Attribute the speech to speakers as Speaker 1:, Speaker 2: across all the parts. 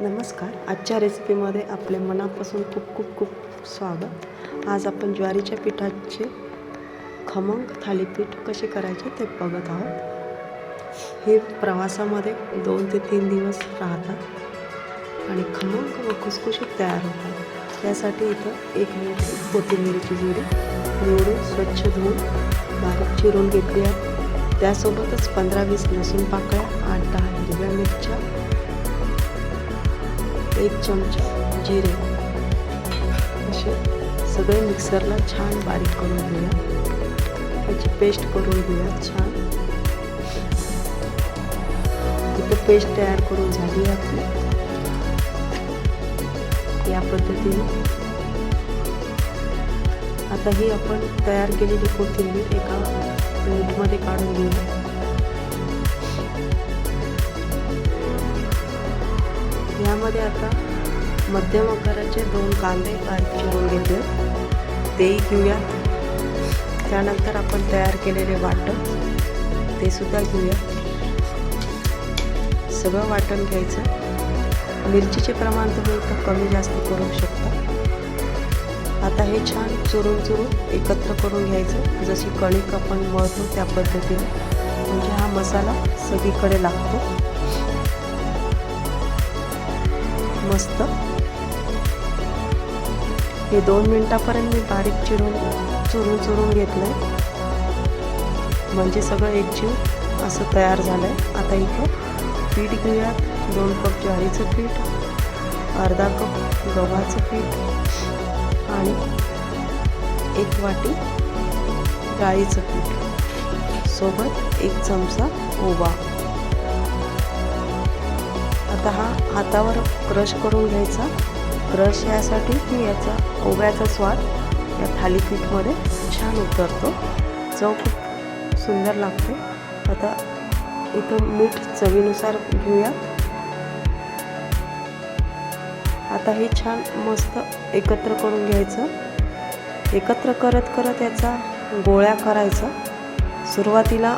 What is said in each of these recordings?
Speaker 1: नमस्कार. आजच्या रेसिपीमध्ये आपले मनापासून खूप खूप खूप स्वागत. आज आपण ज्वारीच्या पिठाचे खमंग थालीपीठ कसे करायचे ते बघत आहोत. हे प्रवासामध्ये दोन ते तीन दिवस राहतात आणि खमंग व खुसखुशीत तयार होतात. त्यासाठी इथं एक मोठी कोथिंबीरची जुडी निवडून स्वच्छ धुवून बारीक चिरून घेतली आहे. त्यासोबतच पंधरा वीस लसूण पाकळ्या आठ दहा हिरव्या मिरच्या एक चमचा जिरे. असे सगळे मिक्सरला छान बारीक करून घेऊया. त्याची पेस्ट करून घेऊया छान. तिथं पेस्ट तयार करून झाली आहे आपली. या पद्धतीने. आता ही आपण तयार केलेली कोथिंबीर एका प्लेटमध्ये काढून घेऊया. यामध्ये आता मध्यम आकाराचे दोन कांदे बारीक चिरून घेतले. तेही घेऊया. त्यानंतर आपण तयार केलेले वाटण ते सुद्धा घेऊया. सगळं वाटण घ्यायचं. मिरचीचे प्रमाण तुम्ही इथं कमी जास्त करू शकता. आता हे छान चुरून चुरून एकत्र करून घ्यायचं. जशी कणिक आपण मळतो त्या पद्धतीने. म्हणजे हा मसाला सगळीकडे लागतो. मस्त. हे दोन मिनटापर्यंत मी बारीक चिरून चुरून चुरून घेतलं म्हणजे सगळं एकजीव असं तयार झालं आहे आता इथं पीठ घेऊयात. दोन कप ज्वारीचं पीठ अर्धा कप गव्हाचं पीठ आणि एक वाटी डाळीचं पीठ. सोबत एक चमचा ओवा. आता हातावर क्रश करून घ्यायचा. क्रश यासाठी की याचा ओव्याचा स्वाद या थालीपीठमध्ये छान उतरतो. चव खूप सुंदर लागते. आता इथं मीठ चवीनुसार घेऊया. आता हे छान मस्त एकत्र करून घ्यायचं. एकत्र करत करत याचा गोळ्या करायचा. सुरुवातीला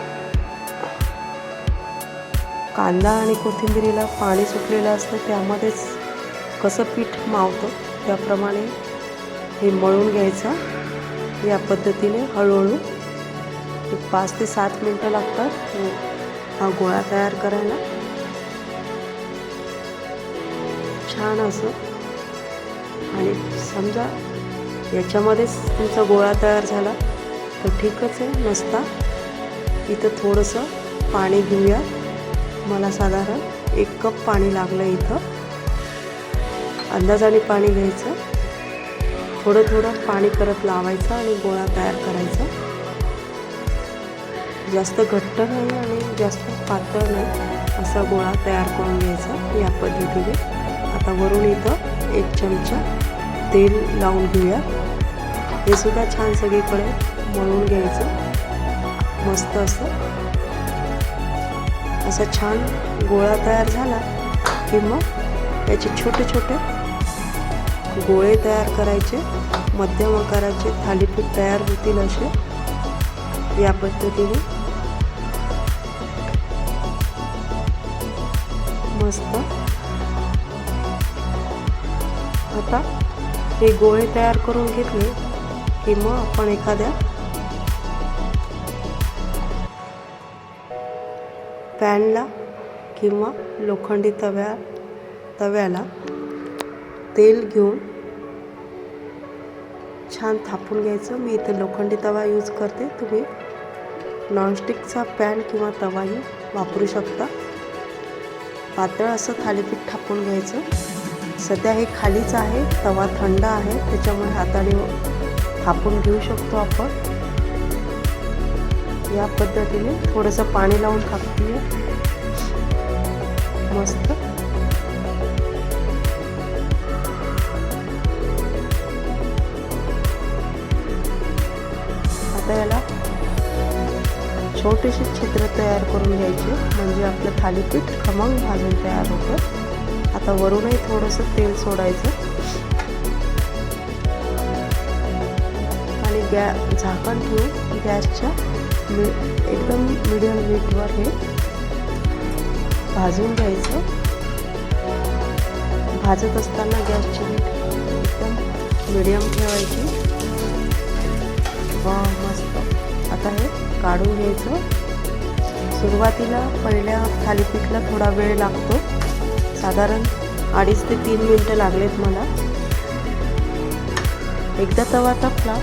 Speaker 1: कांदा आणि कोथिंबिरीला पाणी सुटलेलं असतं त्यामध्येच कसं पीठ मावतं त्याप्रमाणे हे मळून घ्यायचं. या पद्धतीने हळूहळू एक पाच ते सात मिनटं लागतात. हा गोळा तयार करायला. छान असं. आणि समजा याच्यामध्येच तुमचा गोळा तयार झाला तर ठीकच आहे नसता इथं थोडंसं पाणी घेऊया. मला साधारण एक कप पाणी लागलं इथं. अंदाजाने पाणी घ्यायचं. थोडं थोडं पाणी करत लावायचं आणि गोळा तयार करायचा. जास्त घट्ट नाही आणि जास्त पातळ नाही असा गोळा तयार करून घ्यायचा या पद्धतीने. आता वरून इथं एक चमचा तेल लावून घेऊया. हे सुद्धा छान सगळीकडे मळून घ्यायचं. मस्त असं असा छान गोळा तयार झाला की मग याचे छोटे छोटे गोळे तयार करायचे मध्यम आकाराचे थालीपीठ तयार होतील असे या पद्धतीने. मस्त. आता हे गोळे तयार करून घेतले की मग आपण एखाद्या पॅनला किंवा लोखंडी तव्या तव्याला तेल घेऊन छान थापून घ्यायचं. मी इथे लोखंडी तवा यूज करते. तुम्ही नॉनस्टिकचा पॅन किंवा तवाही वापरू शकता. पातळ असं थालीपीठ थापून घ्यायचं. सध्या हे खालीच आहे. तवा थंड आहे. त्याच्यामुळे हाताने थापून घेऊ शकतो आपण. या पद्धतीने थोडंसं पाणी लावून टाकते. मस्त. आता याला छोटीशी छिद्र तयार करून घ्यायची. म्हणजे आपलं थालीपीठ खमंग भाजून तयार होतं. आता वरूनही थोडंसं तेल सोडायचं. आणि गॅ झाकण ठेवून गॅसच्या मी एकदम मिडियम हीटवर हे भाजून घ्यायचं. भाजत असताना गॅसची एकदम मिडियम ठेवायची. वा मस्त. आता हे काढून घ्यायचं. सुरुवातीला पहिल्या थालीपीठला थोडा वेळ लागतो. साधारण अडीच ते तीन मिनटं लागलेत मला. एकदा तवा तपला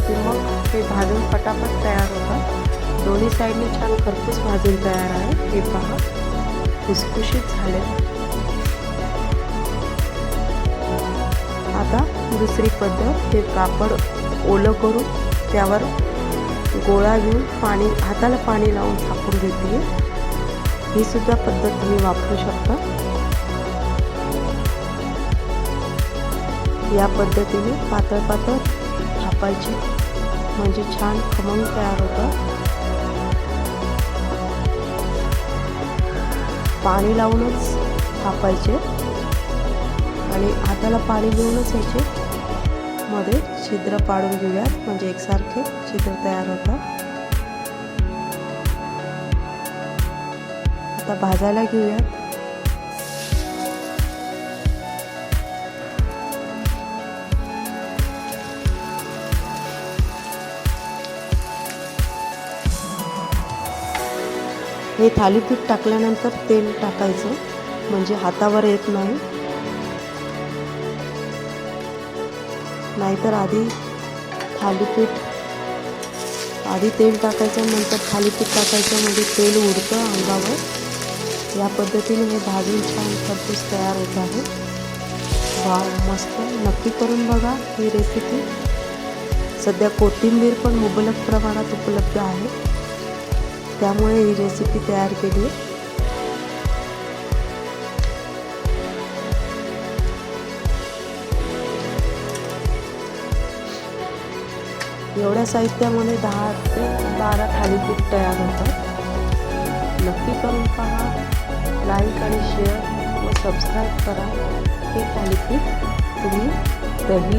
Speaker 1: की मग ते भाजून पटापट तयार होतात. दोन्ही साईडने छान खरपूस भाजून तयार आहे. हे पहा. खुसखुशीत झाले. आता दुसरी पद्धत हे कापड ओलं करून त्यावर गोळा घेऊन पाणी हाताला पाणी लावून थापून घेते. ही सुद्धा पद्धत तुम्ही वापरू शकता. या पद्धतीने पातळ पातळ थापायची. म्हणजे छान खमंग तयार होतं. पाणी लावूनच थापायचे आणि हाताला पाणी घेऊनच याचे मध्ये छिद्र पाडून घेऊयात. म्हणजे एकसारखे छिद्र तयार होतात. आता भाजायला घेऊयात. हे थालीपीठ टाकल्यानंतर तेल टाकायचं म्हणजे हातावर येत नाही. नाहीतर आधी थालीपीठ आधी तेल टाकायचं नंतर थालीपीठ टाकायचं म्हणजे तेल उडतं अंगावर. या पद्धतीने हे भाजून छान खरपूस तयार होत आहे. वा मस्त. नक्की करून बघा ही रेसिपी सध्या कोथिंबीर पण मुबलक प्रमाणात उपलब्ध आहे. त्यामुळे ही रेसिपी तयार केली. एवढ्या साहित्यामध्ये दहा ते बारा थालीपीठ तयार होतात. नक्की करून पहा. लाईक आणि शेअर व सबस्क्राईब करा. हे थालीपीठ तुम्ही दही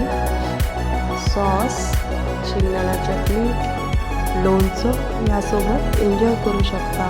Speaker 1: सॉस शेंगदाणा चटणी लोणचं यासोबत एन्जॉय करू शकता.